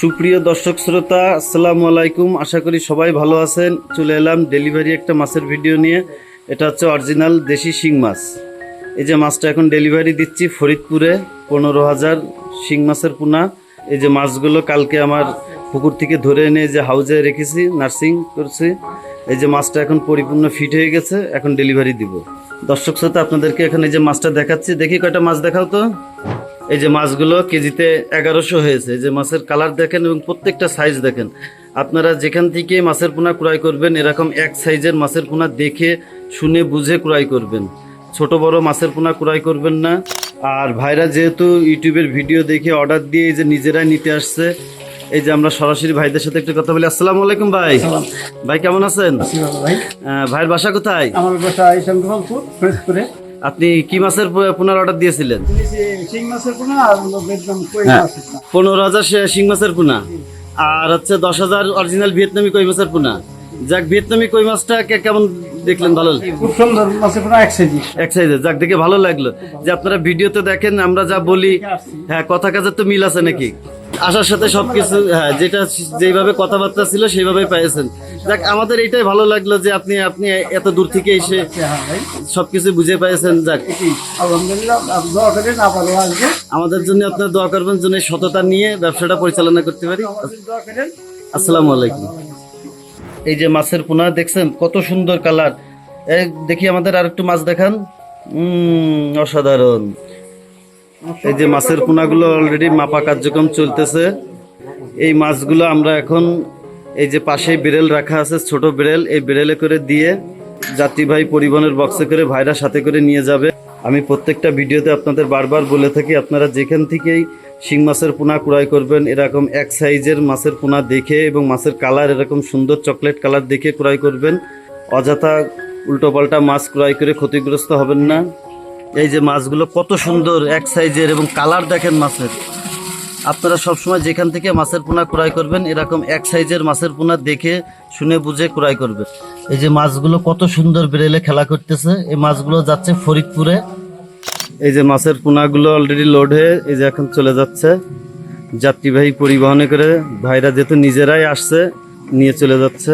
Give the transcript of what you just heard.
সুপ্রিয় দর্শক শ্রোতা, আসসালামু আলাইকুম। আশা করি সবাই ভালো আছেন। চলে এলাম ডেলিভারি একটা মাছের ভিডিও নিয়ে। এটা হচ্ছে অরিজিনাল দেশি শিং মাছ। এই যে মাছটা এখন ডেলিভারি দিচ্ছি ফরিদপুরে, পনেরো হাজার শিং মাছের পোনা। এই যে মাছগুলো কালকে আমার পুকুর থেকে ধরে এনে যে হাউজে রেখেছি নার্সিং করছি। এই যে মাছটা এখন পরিপূর্ণ ফিট হয়ে গেছে, এখন ডেলিভারি দিব। দর্শক শ্রোতা, আপনাদেরকে এখানে এই যে মাছটা দেখাচ্ছি, দেখি কয়টা মাছ দেখাও তো। এই যে মাছগুলো কেজিতে এগারোশো হয়েছে। এই যে মাছের কালার দেখেন এবং প্রত্যেকটা সাইজ দেখেন। আপনারা যেখান থেকে মাছের পোনা ক্রয় করবেন এরকম এক সাইজের মাছের পোনা দেখে শুনে বুঝে ক্রয় করবেন। ছোট বড় মাছের পোনা ক্রয় করবেন না। আর ভাইরা যেহেতু ইউটিউবের ভিডিও দেখে অর্ডার দিয়ে এই যে নিজেরাই নিতে আসছে এই যে আমরা সরাসরি ভাইদের সাথে একটু কথা বলি। আসসালামু আলাইকুম ভাই। ভাই কেমন আছেন? ভাইয়ের বাসা কোথায়? আমার বাসা আপনি কি মাছের পোনার অর্ডার দিয়েছিলেন? হ্যাঁ। পনেরো হাজার শে- মাছের পোনা। আর হচ্ছে দশ হাজার অরিজিনাল ভিয়েতনামি কই মাছের পোনা। যাক ভিয়েতনামি কই মাছটা কেমন দেখলেন? ভালো খুব সুন্দর মাছের পোনা এক এক সাইজে যাক দেখে ভালো লাগল। যে আপনারা ভিডিওতে দেখেন আমরা যা বলি হ্যাঁ কথা কাজের তো মিল আছে নাকি? আসার সাথে সবকিছু হ্যাঁ যেটা যেভাবে কথাবার্তা ছিল সেইভাবেই পেয়েছেন যাক, আমাদের এইটাই ভালো লাগল যে আপনি আপনি এত দূর থেকে এসে সবকিছু বুঝে পেয়েছেন যাক, আমাদের জন্য আপনার দোয়া করবেন এই সততা নিয়ে ব্যবসাটা পরিচালনা করতে পারি। আসসালামু আলাইকুম। এই যে মাছের পোনা, দেখছেন কত সুন্দর কালার। দেখি আমাদের আর একটু মাছ দেখান। অসাধারণ। এই যে মাছের পোনাগুলো অলরেডি মাপা কার্যক্রম চলতেছে। এই মাছগুলো আমরা এখন এই যে পাশেই বেরেল রাখা আছে, ছোট বেরেল এই বেরেলে করে দিয়ে যাত্রীবাহী পরিবহনের বক্সে করে ভাইরা সাথে করে নিয়ে যাবে। আমি প্রত্যেকটা ভিডিওতে আপনাদের বারবার বলে থাকি, আপনারা যেখান থেকেই শিং মাছের পোনা ক্রয় করবেন, এরকম এক সাইজের মাছের পোনা দেখে এবং মাছের কালার এরকম সুন্দর চকলেট কালার দেখে ক্রয় করবেন। অযথা উল্টোপাল্টা মাছ ক্রয় করে ক্ষতিগ্রস্ত হবেন না। এই যে মাছগুলো কত সুন্দর এক সাইজের এবং কালার দেখেন মাছের। আপনারা সবসময় যেখান থেকে মাছের পোনা ক্রয় করবেন, এরকম এক সাইজের মাছের পোনা দেখে শুনে বুঝে ক্রয় করবেন। এই যে মাছগুলো কত সুন্দর বেরেলে খেলা করতেছে। এই মাছগুলো যাচ্ছে ফরিদপুরে। এই যে মাছের পোনাগুলো অলরেডি লোড হয়ে এই যে এখন চলে যাচ্ছে। যাত্রীবাহী পরিবহনে করে ভাইরা যেহেতু নিজেরাই আসছে, নিয়ে চলে যাচ্ছে।